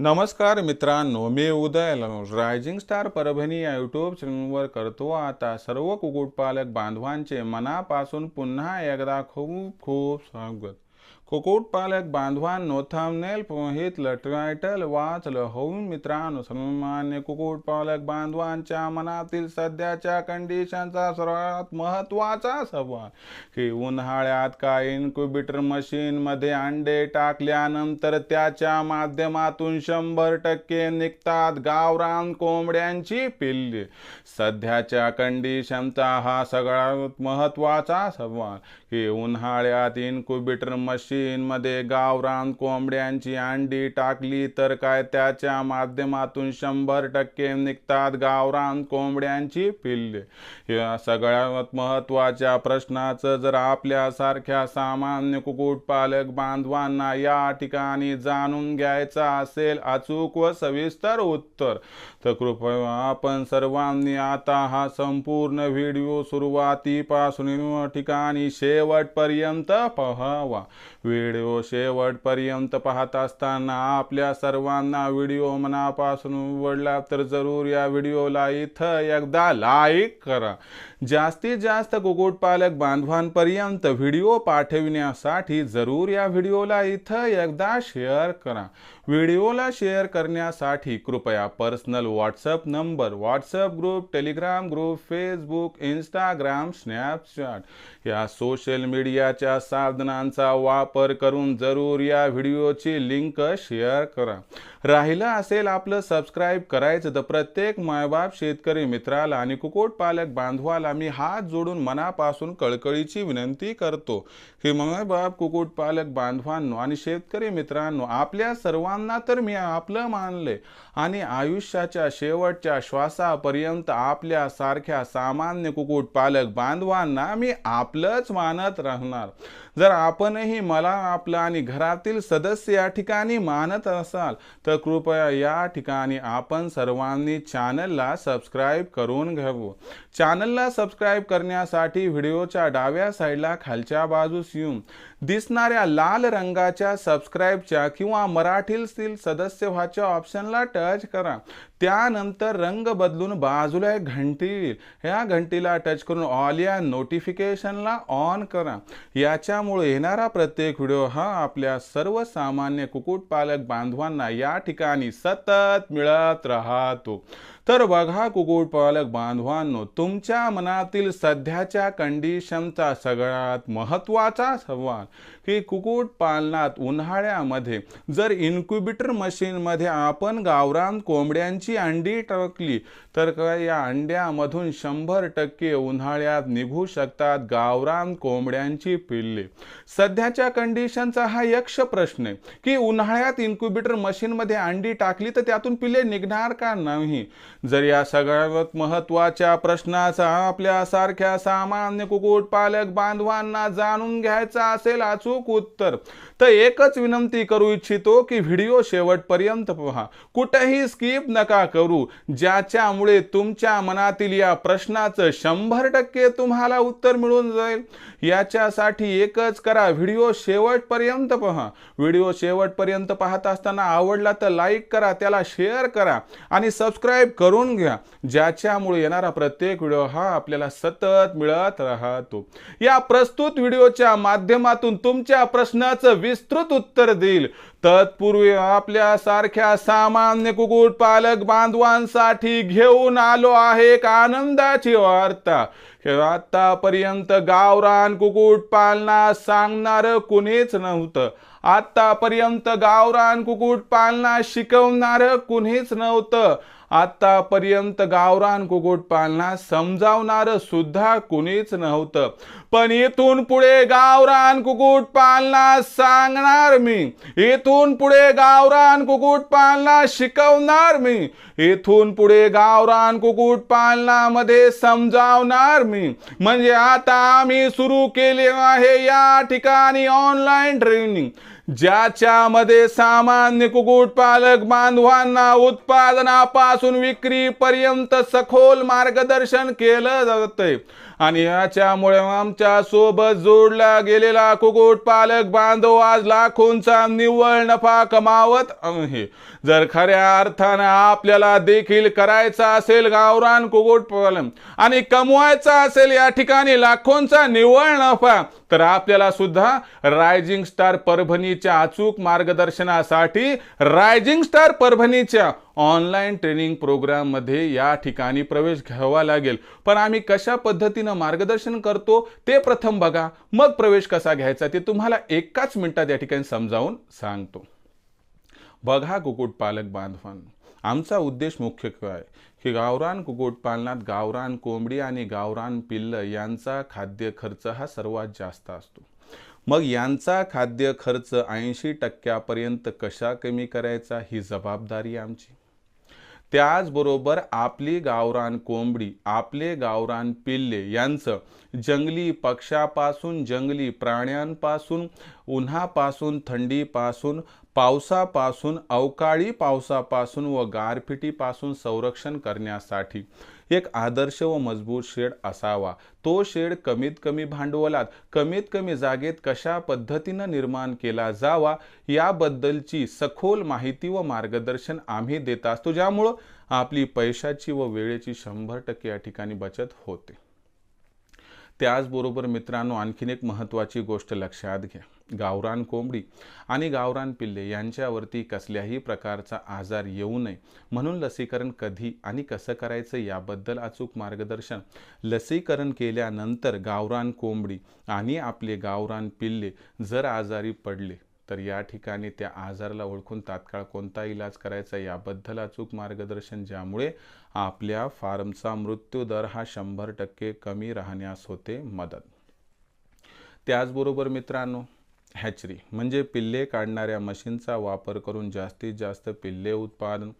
नमस्कार मित्रांनो मी उदय लनोज. रायझिंग स्टार परभणी या यूट्यूब चॅनलवर करतो आता सर्व कुक्कुटपालक बांधवांचे मनापासून पुन्हा एकदा खूप खूप स्वागत. कुक्कुटपालक बांधवांनो थंबनेल पोहितलं टायटल वाचलं होऊन मित्रांनो सन्मान्य कुक्कुटपालक बांधवांच्या मनातील सध्याच्या कंडिशनचा सर्वात महत्त्वाचा सवाल की उन्हाळ्यात काय इन्क्युबेटर मशीनमध्ये अंडे टाकल्यानंतर त्याच्या माध्यमातून शंभर टक्के निघतात गावरान कोंबड्यांची पिल्ले. सध्याच्या कंडिशनचा हा सगळ्यात महत्त्वाचा सवाल की उन्हाळ्यात इन्क्युबेटर मशीनमध्ये गावरान कोंबड्यांची अंडी टाकली तर काय त्याच्या माध्यमातून शंभर टक्के निघतात गावरान कोंबड्यांची पिल्ले? या सगळ्यात महत्त्वाच्या प्रश्नाचं जर आपल्यासारख्या सामान्य कुक्कुटपालक बांधवांना या ठिकाणी जाणून घ्यायचा असेल अचूक व सविस्तर उत्तर. तर कृपया आपण सर्वांनी आता हा संपूर्ण व्हिडिओ सुरुवातीपासून ठिकाणी शेवटपर्यंत पहावा. व्हिडिओ शेवटपर्यंत पाहत असताना आपल्या सर्वांना व्हिडिओ मनापासून आवडला तर जरूर या व्हिडिओला इथं एकदा लाईक करा. जास्तीत जास्त कुक्कुटपालक बांधवांपर्यंत व्हिडिओ पाठविण्यासाठी जरूर या व्हिडिओला इथं एकदा शेअर करा. व्हिडिओला शेअर करण्यासाठी कृपया personal WhatsApp number WhatsApp group Telegram group Facebook Instagram Snapchat या सोशल मीडियाच्या साधनांचा वापर करून जरूर या व्हिडिओची लिंक शेअर करा. राहिलं असेल आपलं सबस्क्राईब करायचं तर प्रत्येक मायबाप शेतकरी मित्राला आणि कुक्कुटपालक बांधवाला आम्ही हात जोडून मनापासून कळकळीची विनंती करतो. की बाप कुक्कुटपालक बांधवांनो आणि शेतकरी मित्रांनो आपल्या सर्वांना तर मी आपलं मानले आणि आयुष्याच्या शेवटच्या श्वासापर्यंत आपल्या सारख्या सामान्य कुक्कुटपालक बांधवांना मी आपलंच मानत राहणार. जर आपणही मला आपलं आणि घरातील सदस्य या ठिकाणी मानत असाल तर कृपया या ठिकाणी आपण सर्वांनी चॅनलला सबस्क्राईब करून घ्यावं. चॅनलला सबस्क्राईब करण्यासाठी व्हिडिओच्या डाव्या साईडला खालच्या बाजूस येऊन दिसणाऱ्या लाल रंगाच्या सबस्क्राईबच्या किंवा मराठीतील सदस्य व्हाच्या ऑप्शनला टच करा. त्यानंतर रंग बदलून बाजूला एक घंटी येईल ह्या घंटीला टच करून ऑल या नोटिफिकेशनला ऑन करा. याच्यामुळे येणारा प्रत्येक व्हिडिओ हा आपल्या सर्वसामान्य कुक्कुटपालक बांधवांना या ठिकाणी सतत मिळत राहतो. तर बघा कुक्कुटपालक बांधवांनो तुमच्या मनातील सध्याच्या कंडिशनचा सगळ्यात महत्त्वाचा संवाद की कुक्कुट पालनात उन्हाळ्यामध्ये जर इन्क्युबेटर मशीनमध्ये आपण गावरान कोंबड्यांची अंडी टाकली तर या अंड्यामधून शंभर टक्के उन्हाळ्यात निघू शकतात गावरान कोंबड्यांची पिल्ले? सध्याच्या कंडिशनचा हा यक्ष प्रश्न आहे की उन्हाळ्यात इन्क्युबेटर मशीनमध्ये अंडी टाकली तर त्यातून पिल्ले निघणार का नाही? जर या सगळ्यात महत्त्वाच्या प्रश्नाचा आपल्या सारख्या सामान्य कुक्कुटपालक बांधवांना जाणून घ्यायचा असेल अचूक उत्तर तर एकच विनंती करू इच्छितो की व्हिडिओ शेवटपर्यंत पहा. कुठेही स्किप नका करू. ज्याच्यामुळे तुमच्या मनातील या प्रश्नाचं शंभर टक्के तुम्हाला उत्तर मिळून जाईल. याच्यासाठी एकच करा व्हिडिओ शेवटपर्यंत पहा. व्हिडिओ शेवटपर्यंत पाहत असताना आवडला तर लाईक करा त्याला शेअर करा आणि सबस्क्राईब करून घ्या ज्याच्यामुळे येणारा प्रत्येक व्हिडिओ हा आपल्याला सतत मिळत राहतो. या प्रस्तुत व्हिडिओच्या माध्यमातून तुमच्या प्रश्नाचं विस्तृत उत्तर देईल. तत्पूर्वी आपल्या सारख्या सामान्य कुक्कुटपालक बांधवांसाठी घेऊन आलो आहे एक आनंदाची वार्ता. आतापर्यंत गावरान कुक्कुट पालना सांगणार कुणीच नव्हतं. आतापर्यंत गावरान कुक्कुट पालना शिकवणार कुणीच नव्हतं. आतापर्यंत गावरान कुक्कुट पालना समजावणार सुद्धा कुणीच नव्हतं. पण इथून पुढे गावरान कुक्कुट पालना सांगणार मी. इथून पुढे गावरान कुक्कुट पालना शिकवणार मी. इथून पुढे गावरान कुक्कुट पालनामध्ये समजावणार मी. म्हणजे आता आम्ही सुरू केले आहे या ठिकाणी ऑनलाईन ट्रेनिंग ज्याच्यामध्ये सामान्य कुक्कुटपालक बांधवांना उत्पादनापासून विक्रीपर्यंत सखोल मार्गदर्शन केलं जातंय. आणि याच्यामुळे आमच्यासोबत जोडला गेलेला कुक्कुटपालक बांधव आज लाखोंचा निव्वळ नफा कमावत आहे. जर खऱ्या अर्थानं आपल्याला देखील करायचा असेल गावरान कुक्कुटपालन आणि कमवायचा असेल या ठिकाणी लाखोंचा निव्वळ नफा तर आपल्याला सुद्धा रायझिंग स्टार परभणीच्या अचूक मार्गदर्शनासाठी रायझिंग स्टार परभणीच्या ऑनलाईन ट्रेनिंग प्रोग्राममध्ये या ठिकाणी प्रवेश घ्यावा लागेल. पण आम्ही कशा पद्धतीनं मार्गदर्शन करतो ते प्रथम बघा. मग प्रवेश कसा घ्यायचा ते तुम्हाला एकाच मिनिटात या ठिकाणी समजावून सांगतो. बघा कुक्कुटपालक बांधवान. आमचा उद्देश मुख्य काय की गावरान कुक्कुटपालनात गावरान कोंबडी आणि गावरान पिल्ल यांचा खाद्य खर्च हा सर्वात जास्त असतो. मग यांचा खाद्य खर्च ऐंशी टक्क्यापर्यंत कशा कमी करायचा ही जबाबदारी आमची. त्याचबरोबर आपली गावरान कोंबडी आपले गावरान पिल्ले यांचं जंगली पक्षापासून जंगली प्राण्यांपासून उन्हापासून थंडीपासून पावसापासून अवकाळी पावसापासून व गारपिटीपासून संरक्षण करण्यासाठी एक आदर्श व मजबूत शेड असावा. तो शेड कमीत कमी भांडवलात कमीत कमी जागेत कशा पद्धतीनं निर्माण केला जावा याबद्दलची सखोल माहिती व मार्गदर्शन आम्ही देत असतो ज्यामुळं आपली पैशाची व वेळेची शंभर टक्के या ठिकाणी बचत होते. त्याचबरोबर मित्रांनो आणखीन एक महत्त्वाची गोष्ट लक्षात घ्या. गावरान कोंबडी आणि गावरान पिल्ले यांच्यावरती कसल्याही प्रकारचा आजार येऊ नये. म्हणून लसीकरण कधी आणि कसं करायचं याबद्दल अचूक मार्गदर्शन. लसीकरण केल्यानंतर गावरान कोंबडी आणि आपले गावरान पिल्ले जर आजारी पडले तर या ठिकाणी त्या आजाराला ओळखून तात्काळ कोणता इलाज करायचा याबद्दल अचूक मार्गदर्शन ज्यामुळे आपल्या फार्मचा मृत्यू दर हा शंभर टक्के कमी राहण्यास होते मदत. त्याचबरोबर मित्रांनो हॅचरी म्हणजे पिल्ले काढणाऱ्या मशीनचा वापर करून जास्तीत जास्त पिल्ले उत्पादन.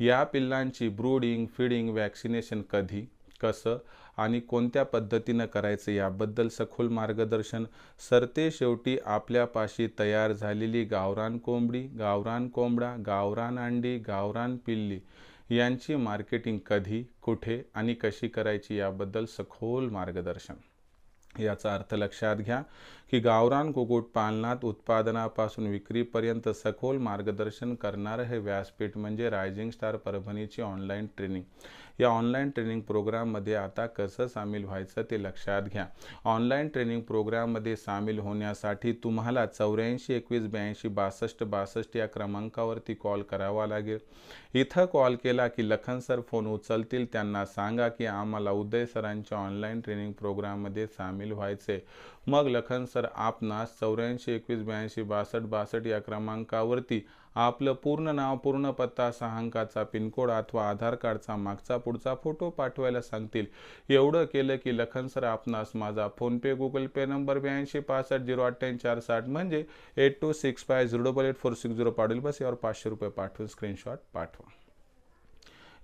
या पिल्लांची ब्रूडिंग फिडिंग वॅक्सिनेशन कधी कसं आणि कोणत्या पद्धतीनं करायचं याबद्दल सखोल मार्गदर्शन. सरते शेवटी आपल्यापाशी तयार झालेली गावरान कोंबडी गावरान कोंबडा गावरान अंडी गावरान पिल्ली यांची मार्केटिंग कधी कुठे आणि कशी करायची याबद्दल सखोल मार्गदर्शन. याचा अर्थ लक्षात घ्या की गावरान कुक्कुटपालनात उत्पादनापासून विक्रीपर्यंत सखोल मार्गदर्शन करणारं हे व्यासपीठ म्हणजे रायझिंग स्टार परभणीची ऑनलाईन ट्रेनिंग. या ऑनलाईन ट्रेनिंग प्रोग्राममध्ये आता कसं सामील व्हायचं ते लक्षात घ्या. ऑनलाईन ट्रेनिंग प्रोग्राममध्ये सामील होण्यासाठी तुम्हाला चौऱ्याऐंशी एकवीस ब्याऐंशी बासष्ट बासष्ट या क्रमांकावरती कॉल करावा लागेल. इथं कॉल केला की लखन सर फोन उचलतील. त्यांना सांगा की आम्हाला उदय सरांच्या ऑनलाईन ट्रेनिंग प्रोग्राममध्ये सामील व्हायचे मग लखन सर आपणास चौऱ्याऐंशी एकवीस ब्याऐंशी बासष्ट बासष्ट या क्रमांकावरती आपलं पूर्ण नाव पूर्ण पत्ता सहा अंकाचा पिनकोड अथवा आधार कार्डचा मागचा पुढचा फोटो पाठवायला सांगतील. एवढं केलं की लखन सर आपणास माझा फोनपे गुगल पे नंबर ब्याऐंशी पासष्ट झिरो अठ्ठ्याऐंशी चार साठ म्हणजे eight two six five zero double eight four six zero पाठवेल बस यावर पाचशे रुपये पाठवून स्क्रीनशॉट पाठवा.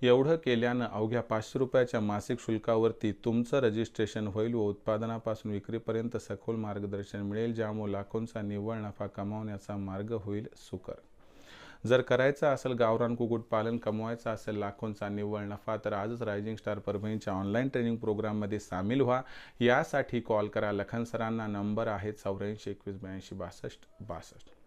एवढं केल्यानं अवघ्या पाचशे रुपयाच्या मासिक शुल्कावरती तुमचं रजिस्ट्रेशन होईल व उत्पादनापासून विक्रीपर्यंत सखोल मार्गदर्शन मिळेल ज्यामुळे लाखोंचा निव्वळ नफा कमावण्याचा मार्ग होईल सुकर. जर करायचं असेल गावरान कुक्कुटपालन कमवायचं असेल लाखोंचा निव्वळ नफा तर आजच रायझिंग स्टार परभणीच्या ऑनलाईन ट्रेनिंग प्रोग्राममध्ये सामील व्हा. यासाठी कॉल करा लखन सरांना. नंबर आहे चौऱ्याऐंशी एकवीस ब्याऐंशी बासष्ट बासष्ट.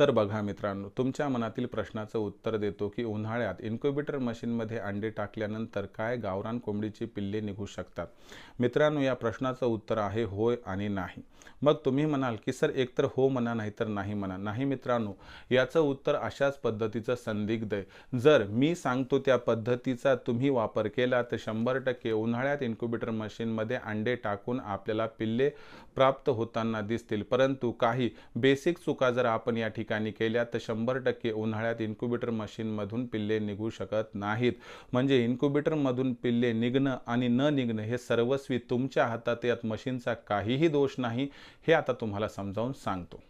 तर बघा मित्रांनो तुमच्या मनातील प्रश्नाचं उत्तर देतो की उन्हाळ्यात इन्क्युबेटर मशीनमध्ये अंडे टाकल्यानंतर काय गावरान कोंबडीची पिल्ले निघू शकतात? मित्रांनो या प्रश्नाचं उत्तर आहे होय आणि नाही. मग तुम्ही म्हणाल की सर एकतर हो म्हणा नाही तर नाही म्हणा. नाही मित्रांनो याचं उत्तर अशाच पद्धतीचं संदिग्ध आहे. जर मी सांगतो त्या पद्धतीचा तुम्ही वापर केला तर शंभर टक्के उन्हाळ्यात इन्क्युबेटर मशीनमध्ये अंडे टाकून आपल्याला पिल्ले प्राप्त होताना दिसतील. परंतु काही बेसिक चुका जर आपण या ठिकाणी केल्या तर शंभर टक्के उन्हाळ्यात इन्क्युबेटर मशीनमधून पिल्ले निघू शकत नाहीत. म्हणजे इन्क्युबेटरमधून पिल्ले निघणं आणि न निघणं हे सर्वस्वी तुमच्या हातात यात मशीनचा काहीही दोष नाही हे आता तुम्हाला समजावून सांगतो.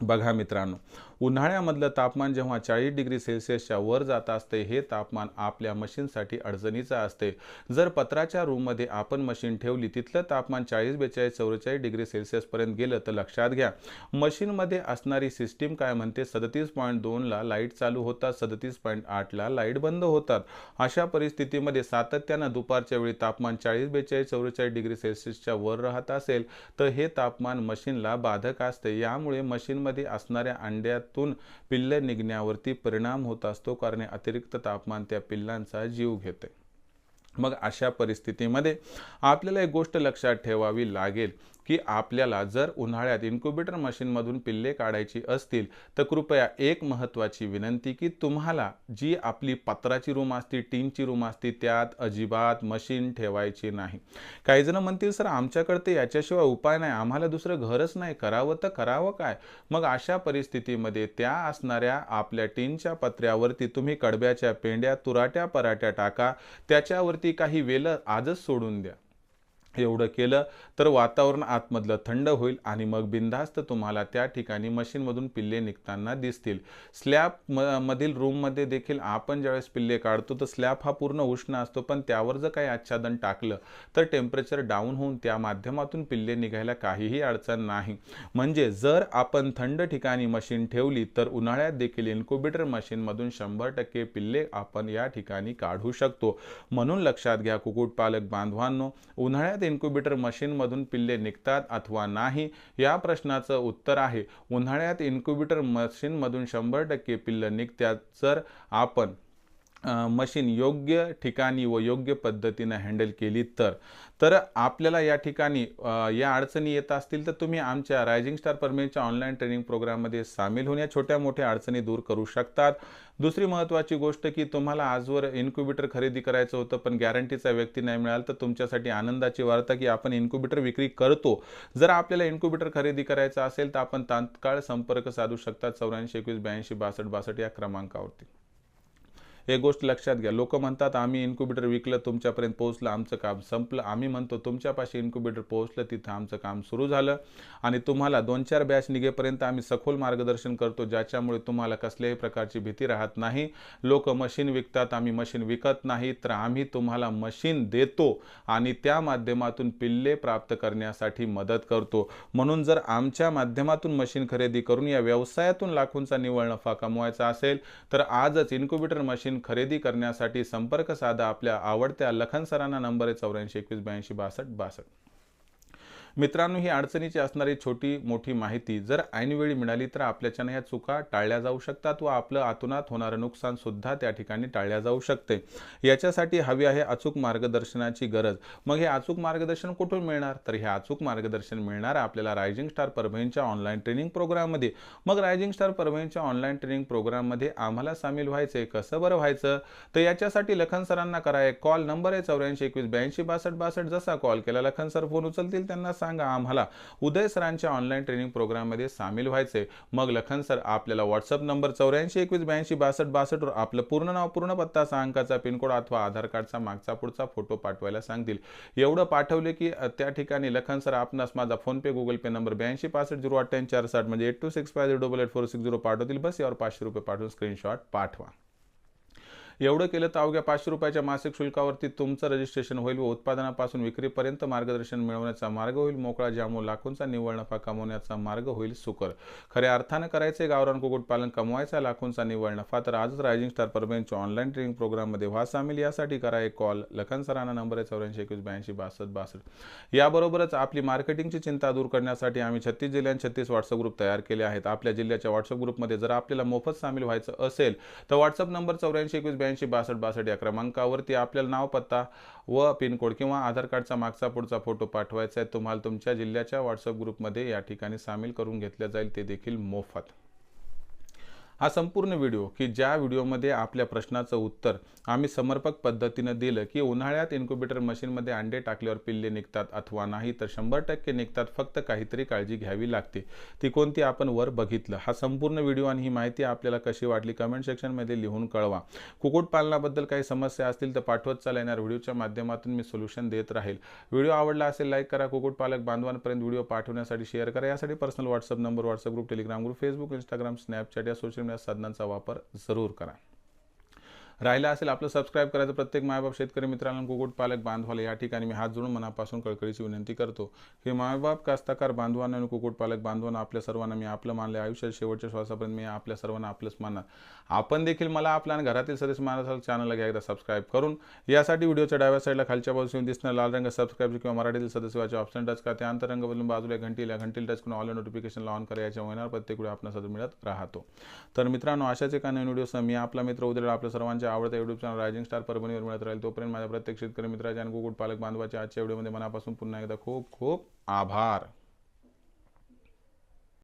बघा मित्रांनो उन्हाळ्यामधलं तापमान जेव्हा चाळीस डिग्री सेल्सिअसच्या वर जात असते हे तापमान आपल्या मशीनसाठी अडचणीचं असते. जर पत्राच्या रूममध्ये आपण मशीन ठेवली तिथलं तापमान चाळीस बेचाळीस चौवेचाळीस डिग्री सेल्सिअसपर्यंत गेलं तर लक्षात घ्या. मशीनमध्ये असणारी सिस्टीम काय म्हणते? सदतीस पॉईंट दोनला लाइट चालू होतात सदतीस पॉईंट आठला लाइट बंद होतात. अशा परिस्थितीमध्ये सातत्यानं दुपारच्या वेळी तापमान चाळीस बेचाळीस चौवेचाळीस डिग्री सेल्सिअसच्या वर राहत असेल तर हे तापमान मशीनला बाधक असते. यामुळे मशीनमध्ये मशीनमध्ये असणाऱ्या अंड्यातून पिल्ल निघण्यावरती परिणाम होत असतो कारण अतिरिक्त तापमान त्या पिल्लांचा जीव घेते. मग अशा परिस्थितीमध्ये आपल्याला एक गोष्ट लक्षात ठेवावी लागेल. की आपल्याला जर उन्हाळ्यात इन्क्युबेटर मशीनमधून पिल्ले काढायची असतील तर कृपया एक महत्त्वाची विनंती की तुम्हाला जी आपली पत्राची रूम असते टीनची रूम असते त्यात अजिबात मशीन ठेवायची नाही. काही जण म्हणतील सर आमच्याकडे ते याच्याशिवाय उपाय नाही. आम्हाला दुसरं घरच नाही. करावं तर करावं काय? मग अशा परिस्थितीमध्ये त्या असणाऱ्या आपल्या टीनच्या पत्र्यावरती तुम्ही कडब्याच्या पेंड्या तुराट्या पराट्या टाका. त्याच्यावरती काही वेलं आजच सोडून द्या. एवढं केलं तर वातावरण आतमधलं थंड होईल आणि मग बिनधास्त तुम्हाला त्या ठिकाणी मशीनमधून पिल्ले निघताना दिसतील. स्लॅब म मधील रूममध्ये देखील आपण ज्यावेळेस पिल्ले काढतो तर स्लॅब हा पूर्ण उष्ण असतो पण त्यावर जर काही आच्छादन टाकलं तर टेम्परेचर डाऊन होऊन त्या माध्यमातून पिल्ले निघायला काहीही अडचण नाही. म्हणजे जर आपण थंड ठिकाणी मशीन ठेवली तर उन्हाळ्यात देखील इन्क्युबेटर मशीनमधून शंभर टक्के पिल्ले आपण या ठिकाणी काढू शकतो. म्हणून लक्षात घ्या कुक्कुटपालक बांधवांनो उन्हाळ्यात उन्हाळ्यात इन्क्युबेटर मशीनमधून पिल्ले निघतात अथवा नाही या प्रश्नाचं उत्तर आहे. उन्हाळ्यात इन्क्युबेटर मशीनमधून शंभर टक्के पिल्लं निघतात जर आपण मशीन योग्य ठिकाणी व योग्य पद्धतीनं हँडल केली तर तर आपल्याला या ठिकाणी या अडचणी येत असतील तर तुम्ही आमच्या रायझिंग स्टार परमेच्या ऑनलाईन ट्रेनिंग प्रोग्राममध्ये सामील होऊन या छोट्या मोठ्या अडचणी दूर करू शकतात. दुसरी महत्त्वाची गोष्ट की तुम्हाला आजवर इन्क्युबेटर खरेदी करायचं होतं पण गॅरंटीचा व्यक्ती नाही मिळाला तर तुमच्यासाठी आनंदाची वार्ता की आपण इन्क्युबेटर विक्री करतो. जर आपल्याला इन्क्युबेटर खरेदी करायचं असेल तर आपण तात्काळ संपर्क साधू शकता. चौऱ्याऐंशी एकवीस ब्याऐंशी बासष्ट बासष्ट या क्रमांकावरती. एक गोष्ट लक्षात घ्या. लोक म्हणतात आम्ही इन्क्युबेटर विकलं तुमच्यापर्यंत पोहोचलं आमचं काम संपलं. आम्ही म्हणतो तुमच्यापाशी इन्क्युबेटर पोहोचलं तिथं आमचं काम सुरू झालं. आणि तुम्हाला दोन चार बॅच निघेपर्यंत आम्ही सखोल मार्गदर्शन करतो ज्याच्यामुळे तुम्हाला कसल्याही प्रकारची भीती राहत नाही. लोक मशीन विकतात आम्ही मशीन विकत नाही तर आम्ही तुम्हाला मशीन देतो आणि त्या माध्यमातून पिल्ले प्राप्त करण्यासाठी मदत करतो. म्हणून जर आमच्या माध्यमातून मशीन खरेदी करून या व्यवसायातून लाखोंचा निव्वळ नफा कमवायचा असेल तर आजच इन्क्युबेटर मशीन खरेदी करण्यासाठी संपर्क साधा आपल्या आवडत्या लखन सरांना नंबर आहे चौऱ्याऐंशी एकवीस ब्याऐंशी बासष्ट बासष्ट. मित्रांनो ही अडचणीची असणारी छोटी मोठी माहिती जर ऐनवेळी मिळाली तर आपल्याच्यानं ह्या चुका टाळल्या जाऊ शकतात व आपलं आतुनात होणारं नुकसान सुद्धा त्या ठिकाणी टाळल्या जाऊ शकते. याच्यासाठी हवी आहे अचूक मार्गदर्शनाची गरज. मग हे अचूक मार्गदर्शन कुठून मिळणार? तर हे अचूक मार्गदर्शन मिळणार आपल्याला रायझिंग स्टार परभणीच्या ऑनलाईन ट्रेनिंग प्रोग्राममध्ये. मग रायझिंग स्टार परभणीच्या ऑनलाईन ट्रेनिंग प्रोग्राममध्ये आम्हाला सामील व्हायचं कसं बरं व्हायचं? तर याच्यासाठी लखन सरांना करा एक कॉल. नंबर आहे चौऱ्याऐंशी एकवीस ब्याऐंशी बासष्ट बासष्ट. जसा कॉल केला लखन सर फोन उचलतील त्यांना सांगा आम्हाला. उदय सरांच्या ऑनलाईन ट्रेनिंग प्रोग्राममध्ये सामील व्हायचे. मग लखन सर आपल्याला व्हॉट्सअप नंबर चौऱ्याऐंशी एकवीस ब्याऐंशी बासष्ट बासष्टवर आपलं पूर्ण नाव पूर्ण पत्ता सहा अंकाचा पिनकोड अथवा आधार कार्डचा मागचा पुढचा फोटो पाठवायला सांगतील. एवढं पाठवले की त्या ठिकाणी लखन सर आपणास माझा फोनपे गुगल पे नंबर ब्याऐंशी पासष्ट झिरो अठ्ठ्याऐंशी चार साठ म्हणजे eight two six five zero double eight four six zero पाठवतील. बस यावर पाचशे रुपये पाठवून स्क्रीनशॉट पाठवा. एवढं केलं तर अवघ्या पाचशे रुपयाच्या मासिक शुल्कावरती तुमचं रजिस्ट्रेशन होईल व उत्पादनापासून विक्रीपर्यंत मार्गदर्शन मिळवण्याचा मार्ग होईल. मोकळा ज्यामुळे लाखोंचा निव्वळ नफा कमवण्याचा मार्ग होईल सुकर. खऱ्या अर्थानं करायचे गावरान कुक्कुटपालन कमवायचा लाखोंचा निव्वळ नफा. तर आजच रायझिंग स्टार परमेंटच्या ऑनलाईन ट्रेनिंग प्रोग्राममध्ये व्हा सामील. यासाठी करा एक कॉल लखन सरांना नंबर आहे चौऱ्याऐंशी एकवीस ब्याऐंशी बासष्ट बासष्ट. याबरोबरच आपली मार्केटिंगची चिंता दूर करण्यासाठी आम्ही छत्तीस जिल्ह्यांत छत्तीस व्हॉट्सअप ग्रुप तयार केले आहेत. आपल्या जिल्ह्याच्या व्हॉट्सअप ग्रुपमध्ये जर आपल्याला मोफत सामील व्हायचं असेल तर व्हॉट्सअप नंबर चौऱ्याऐंशी एकवीस ब्याऐंशी बासष्ट बासष्ट या क्रमांकावरती आपल्याला नाव पत्ता व पिनकोड किंवा आधार कार्डचा मागचा पुढचा फोटो पाठवायचा आहे. तुम्हाला तुमच्या जिल्ह्याच्या व्हॉट्सअप ग्रुपमध्ये या ठिकाणी सामील करून घेतल्या जाईल. ते देखील मोफत. हा संपूर्ण व्हिडिओ की ज्या व्हिडिओमध्ये आपल्या प्रश्नाचं उत्तर आम्ही समर्पक पद्धतीनं दिलं की उन्हाळ्यात इन्क्युबेटर मशीनमध्ये अंडे टाकल्यावर पिल्ले निघतात अथवा नाही तर शंभर टक्के निघतात फक्त काहीतरी काळजी घ्यावी लागते. ती कोणती आपण वर बघितलं? हा संपूर्ण व्हिडिओ आणि ही माहिती आपल्याला कशी वाटली कमेंट सेक्शनमध्ये लिहून कळवा. कुक्कुटपालनाबद्दल काही समस्या असतील तर पाठवत चाल. येणार व्हिडिओच्या माध्यमातून मी सोल्युशन देत राहील. व्हिडिओ आवडला असेल लाईक करा. कुक्कुटपालक बांधवांपर्यंत व्हिडिओ पाठवण्यासाठी शेअर करा. यासाठी personal WhatsApp number WhatsApp group Telegram group Facebook Instagram Snapchat या सोशल मीडिया साधनांचा वापर जरूर करा. राहिला असेल आपलं सबस्क्राईब करायचं प्रत्येक मायबाप शेतकरी मित्रांना कुक्कुटपालक बांधवाला या ठिकाणी मी हात जोडून मनापासून कळकळीची विनंती करतो. हे मायबाप कास्तकार बांधवांना आणि कुक्कुटपालक बांधवांना आपल्या सर्वांना मी आपलं मानले आयुष्यात शेवटच्या श्वासापर्यंत मी आपल्या सर्वांना आपलंच मानणार. आपण देखील मला आपल्या आणि घरातील सदस्य मानसाल चॅनलला घ्या एकदा सबस्क्राईब करून यासाठी व्हिडिओच्या डाव्या साईडला खालच्या बाजूने दिसणार लाल रंग सबस्क्राईब किंवा मराठीतील सदस्याचे ऑप्शन टच करा. त्या रंग बदलून बाजूला घंटीला घंटील टच करून ऑल नोटिफिकेशन ऑन करा. याच्या होणार प्रत्येक वेळी आपण सदर मिळत राहतो. तर मित्रांनो अशाच एका नवीन व्हिडिओसह मी आपला मित्र उद्या आपल्या सर्वांच्या आवडत्या युट्यूब चॅनल रायझिंग स्टार परभणीवर मिळत राहील. तोपर्यंत माझ्या प्रत्येक शेतकरी मित्राच्या आणि कुकुट पालक बांधवाच्या आजच्या व्हिडिओमध्ये मनापासून पुन्हा एकदा खूप खूप आभार.